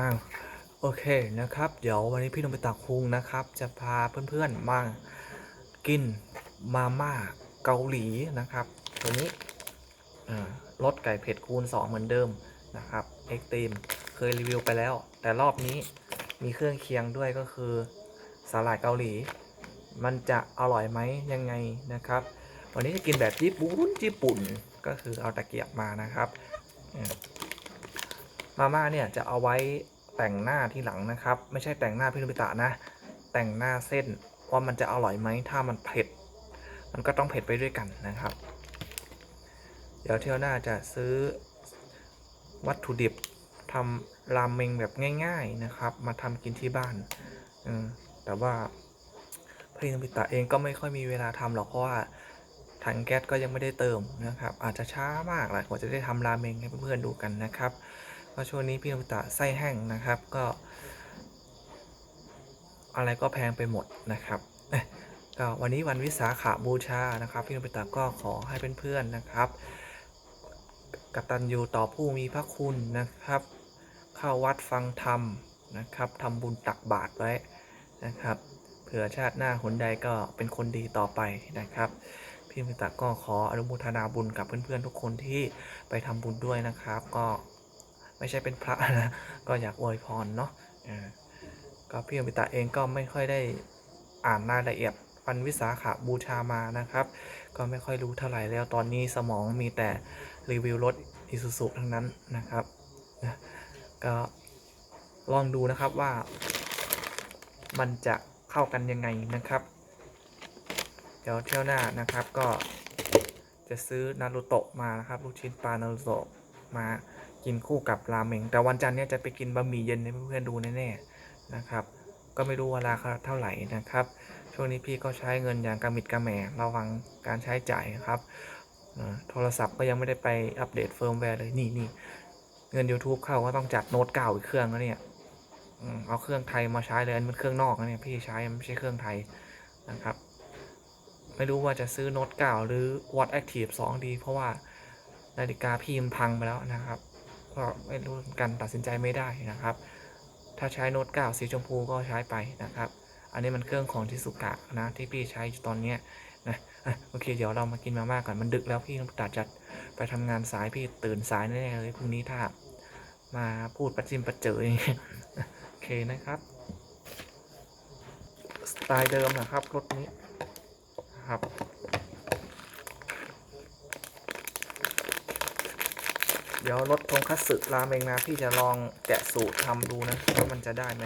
อ้าวโอเคนะครับ เดี๋ยววันนี้พี่นมไปตักคุงนะครับ จะพาเพื่อนๆมากินมาม่าเกาหลีนะครับ ตัวนี้รสไก่เผ็ดคูณ 2 เหมือนเดิมนะครับเอ็กตีมเคยรีวิวไปแล้ว แต่รอบนี้มีเครื่องเคียงด้วยก็คือสาหร่ายเกาหลี มันจะอร่อยไหมยังไงนะครับ วันนี้จะกินแบบญี่ปุ่นญี่ปุ่นก็คือเอาตะเกียบมานะครับ มาม่าเนี่ยจะเอาไว้แต่งหน้าที่หลังนะครับ ไม่ใช่แต่งหน้าพี่นุบิตะนะ แต่งหน้าเส้นว่ามันจะอร่อยไหมถ้ามันเผ็ด มันก็ต้องเผ็ดไปด้วยกันนะครับ เดี๋ยวเที่ยวหน้าจะซื้อวัตถุดิบทำรามเมงแบบง่าย ๆนะครับ มาทำกินที่บ้านแต่ว่าพี่นุบิตะเองก็ไม่ค่อยมีเวลาทำหรอกเพราะว่าถังแก๊สก็ยังไม่ได้เติมนะครับ อาจจะช้ามากแหละกว่าจะได้ทำราเมงให้เพื่อนๆดูกันนะครับ ก็ช่วงนี้พี่นมตะไส้แห้งนะครับก็ อะไรก็แพงไปหมดนะครับก็วันนี้วันวิสาขาบูชานะครับ พี่นมตะก็ขอให้เพื่อนๆนะครับกตัญญูต่อผู้มีพระคุณนะครับ เข้าวัดฟังธรรมนะครับทำบุญตักบาตรไว้นะครับเผื่อชาติหน้าหนใดก็เป็นคนดีต่อไปนะครับ พี่มิตะก็ขออนุโมทนาบุญกับเพื่อนๆทุกคนที่ไปทำบุญด้วยนะครับ ก็ ไม่ใช่เป็นพระนะ ก็อยากอวยพรเนาะก็พี่อมิตะเองก็ไม่ค่อยได้อ่านรายละเอียดวันวิสาขาบูชามานะครับ ก็ไม่ค่อยรู้เท่าไหร่แล้วตอนนี้สมองมีแต่รีวิวรถอิซูซุทั้งนั้นนะครับก็ลองดูนะครับว่า มันจะเข้ากันยังไงนะครับ เดี๋ยวเที่ยวหน้านะครับก็จะซื้อนารูโตะมานะครับ ลูกชิ้นปลานารูโตะมา กินคู่กับราเมง แต่วันจันทร์เนี่ยจะไปกินบะหมี่เย็นให้เพื่อนๆดูแน่ๆนะครับ ก็ไม่รู้ว่าราคาเท่าไหร่นะครับ ช่วงนี้พี่ก็ใช้เงินอย่างกระมิดกระแหม่ระวังการใช้จ่ายครับโทรศัพท์ก็ยังไม่ได้ไปอัปเดตเฟิร์มแวร์เลยนี่นี่เงิน YouTube เข้าก็ต้องจัดโน้ตเก่าอีกเครื่องแล้วเนี่ยเอาเครื่องไทยมาใช้เลยอันนมันเครื่องนอกนะเนี่ยพี่ใช้ไม่ใช่เครื่องไทยนะครับ ไม่รู้ว่าจะซื้อโน้ตเก่าหรือ Watt Active 2 ดี เพราะว่านาฬิกาพี่มันพังไปแล้วนะครับ ก็ไม่รู้เหมือนกันตัดสินใจไม่ได้นะครับ ถ้าใช้โน้ตเก่าสีชมพูก็ใช้ไปนะครับ อันนี้มันเครื่องของทิสุกะนะที่พี่ใช้ตอนเนี้ยนะโอเคเดี๋ยวเรามากินมาม่าก่อนมันดึกแล้วพี่ต้องตัดจัดไปทำงานสายพี่ตื่นสายแน่เลยพรุ่งนี้ถ้ามาพูดประจิมประเจอยโอเคนะครับสไตล์เดิมนะครับรถนี้ครับ ดี๋ยวรถทงคัตสึราเมงนะพี่จะลองแกะสูตรทำดูนะว่ามันจะได้ไหม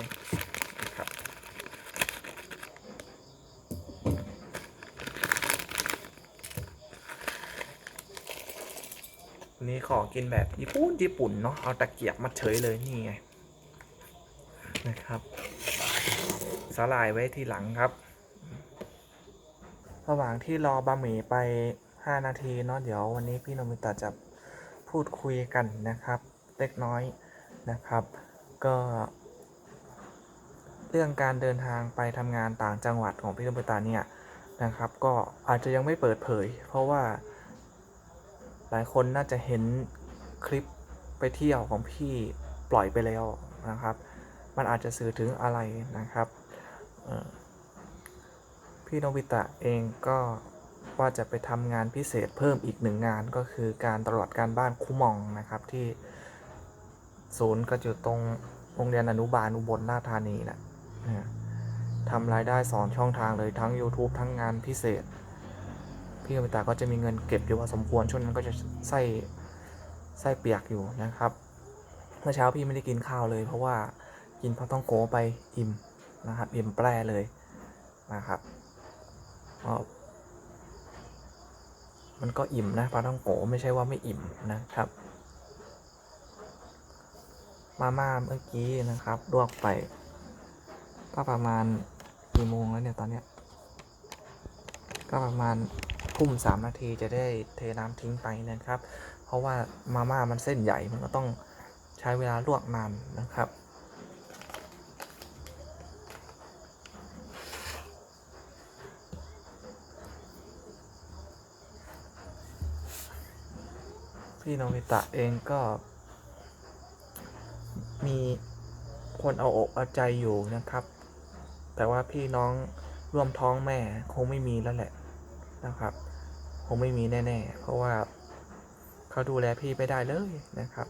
ครับนี้ขอกินแบบญี่ปุ่นญี่ปุ่นเนาะเอาตะเกียบมาเฉยเลยนี่ไงนะครับสลายไว้ทีหลังครับ ระหว่างที่รอบะหมี่ไป 5 นาทีเนาะเดี๋ยววันนี้พี่โนมิตะจะ พูดคุยกันนะครับ เล็กน้อยนะครับ ก็ เรื่องการเดินทางไปทำงานต่างจังหวัดของพี่โนมิตะเนี่ยนะครับ ก็อาจจะยังไม่เปิดเผย เพราะว่าหลายคนน่าจะเห็นคลิปไปเที่ยวของพี่ปล่อยไปแล้วนะครับ มันอาจจะสื่อถึงอะไรนะครับเอ่อพี่โนบิตะเองก็ ว่าจะไปทำงานพิเศษเพิ่มอีกหนึ่งงานก็คือการตรวจการบ้านคุมองนะครับที่ศูนย์ก็อยู่ตรงโรงเรียนอนุบาลอุบลราชธานีนะนะทำรายได้สองช่องทางเลยทั้ง YouTube ทั้งงานพิเศษ พี่โนบิตะก็จะมีเงินเก็บอยู่พอสมควรช่วงนั้นก็จะไส้ไส้เปียกอยู่นะครับ เมื่อเช้าพี่ไม่ได้กินข้าวเลย เพราะว่ากินพอต้องโกไปอิ่มนะครับอิ่มแปรเลยนะครับ มันก็อิ่มนะปลาท่องโกไม่ใช่ว่าไม่อิ่มนะครับ มาม่าเมื่อกี้นะครับลวกไปก็ประมาณกี่โมงแล้วเนี่ยตอนเนี้ยก็ประมาณทุ่มสามนาทีจะได้เทน้ำทิ้งไปนะครับ เพราะว่ามาม่ามันเส้นใหญ่มันก็ต้องใช้เวลาลวกนานนะครับ พี่โนบิตะเองก็ มีคนเอาอกเอาใจอยู่นะครับ แต่ว่าพี่น้องร่วมท้องแม่คงไม่มีแล้วแหละนะครับ คงไม่มีแน่ ๆ เพราะว่าเขาดูแลพี่ไม่ได้เลยนะครับ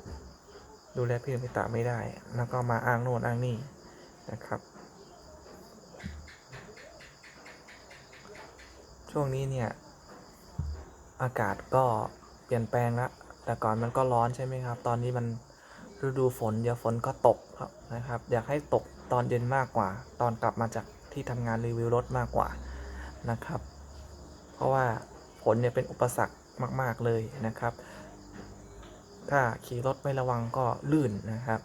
ดูแลพี่พิตาไม่ได้ แล้วก็มาอ้างโน่นอ้างนี่นะครับ ช่วงนี้เนี่ย อากาศก็เปลี่ยนแปลงล้ว แต่ก่อนมันก็ร้อนใช่ไหมครับ ตอนนี้มันฤดูฝนเดี๋ยวฝนก็ตกครับนะครับ อยากให้ตกตอนเย็นมากกว่า ตอนกลับมาจากที่ทำงานรีวิวรถมากกว่านะครับ เพราะว่าฝนเนี่ยเป็นอุปสรรคมาก ๆเลยนะครับ ถ้าขี่รถไม่ระวังก็ลื่นนะครับ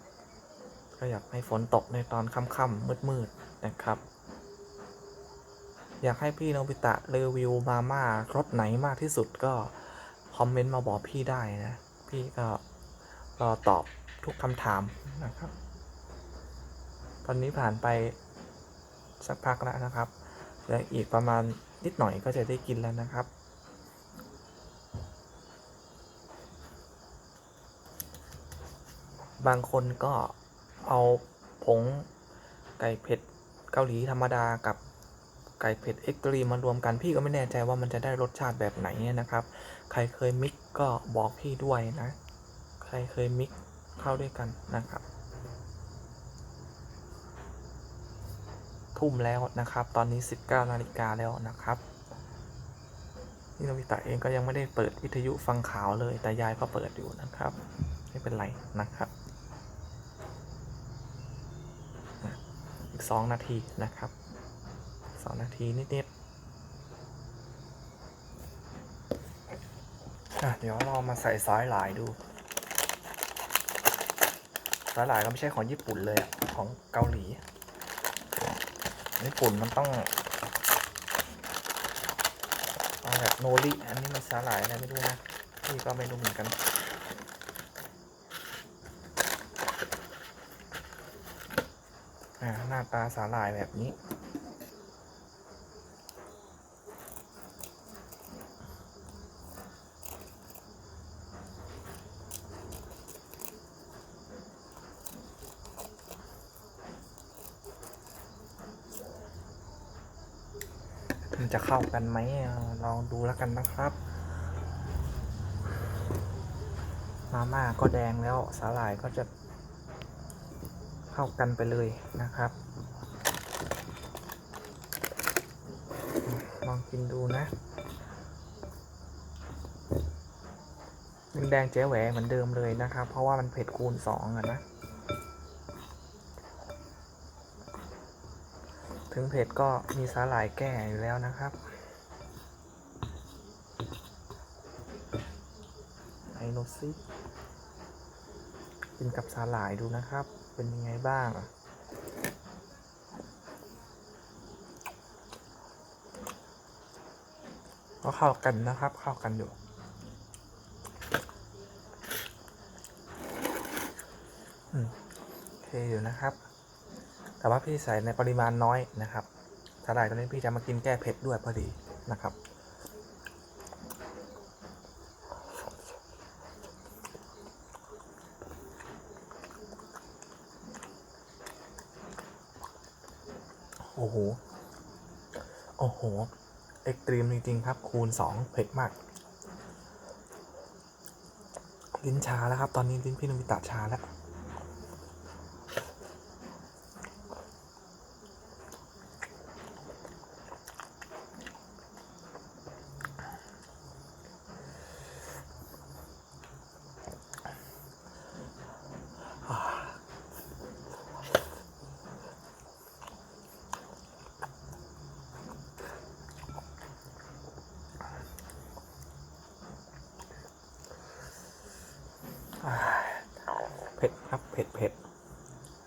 ก็อยากให้ฝนตกในตอนค่ำๆมืดๆนะครับ อยากให้พี่โนบิตะรีวิวมาม่ารสไหนมากที่สุดก็ คอมเมนต์มาบอกพี่ได้นะ พี่ก็รอตอบทุกคำถามนะครับ ตอนนี้ผ่านไปสักพักแล้วนะครับเหลืออีกประมาณนิดหน่อยก็จะได้กินแล้วนะครับบางคนก็เอาผงไก่เผ็ดเกาหลีธรรมดากับ ไก่เผ็ดเอ็กตรีมารวมกันพี่ก็ไม่แน่ใจว่ามันจะได้รสชาติแบบไหนนะครับ ใครเคยมิกก็บอกพี่ด้วยนะ ใครเคยมิกเข้าด้วยกันนะครับ ทุ่มแล้วนะครับ ตอนนี้ 19นาฬิกาแล้วนะครับนี่นบิตะเองก็ยังไม่ได้เปิดวิทยุฟังข่าวเลย แต่ยายก็เปิดอยู่นะครับ ไม่เป็นไรนะครับอะอีก2นาทีนะครับ สองนาทีนิดๆอะเดี๋ยวเรามาใส่ซอยหลายดูซอยหลายก็ไม่ใช่ของญี่ปุ่นเลยอะของเกาหลี ญี่ปุ่นมันต้องเอาแบบโนริอันนี้มันสาหร่ายอะไรไม่รู้นะพี่ก็ไม่รู้เหมือนกันหน้าตาสาหร่ายแบบนี้ จะเข้ากันไหมลองดูแล้วกันนะครับ มาม่าก็แดงแล้วสาหร่ายก็จะเข้ากันไปเลยนะครับลองกินดูนะยังแดงเจ๊แหวเหมือนเดิมเลยนะครับ เพราะว่ามันเผ็ดคูณสองอะนะ ถึงเผ็ดก็มีสาหร่ายแก้อยู่แล้วนะครับ ไอโนซิกินกับสาหร่ายดูนะครับ เป็นยังไงบ้างก็เข้ากันนะครับ เข้ากันอยู่อืมโอเคอยู่นะครับ แต่ว่าพี่ใส่ในปริมาณน้อยนะครับสาหร่ายตัวนี้พี่จะมากินแก้เผ็ดด้วยพอดีนะครับโอ้โห โอ้โห เอ็กตรีมจริง ๆ ครับ คูณ 2 เผ็ดมาก ลิ้นชาแล้วครับ ตอนนี้ลิ้นพี่นมิตะชาแล้ว เผ็ดครับ เผ็ดเผ็ด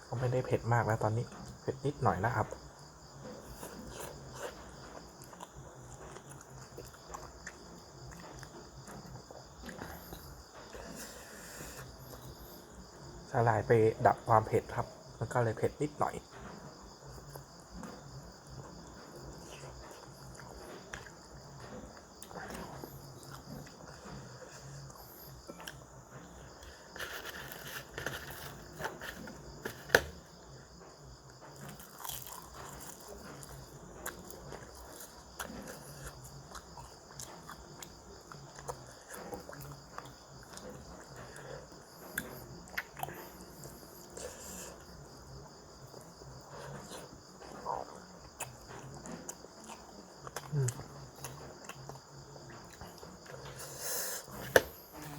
ก็ไม่ได้เผ็ดมากแล้วตอนนี้ เผ็ดนิดหน่อยนะครับ สลายไปดับความเผ็ดครับ มันก็เลยเผ็ดนิดหน่อย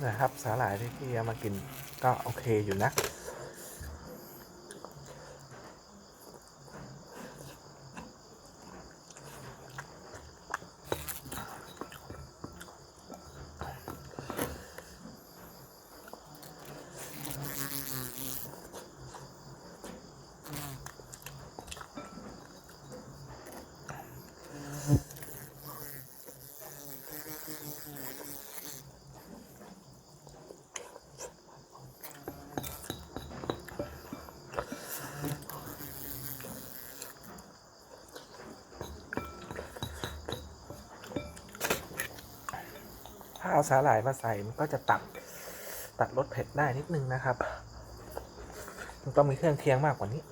นะครับ สาหร่ายที่พี่เอามากินก็โอเคอยู่นะ ถ้าเอาสาหร่ายมาใส่มันก็จะตัดตัดรสเผ็ดได้นิดนึงนะครับ มันต้องมีเครื่องเคียงมากกว่านี้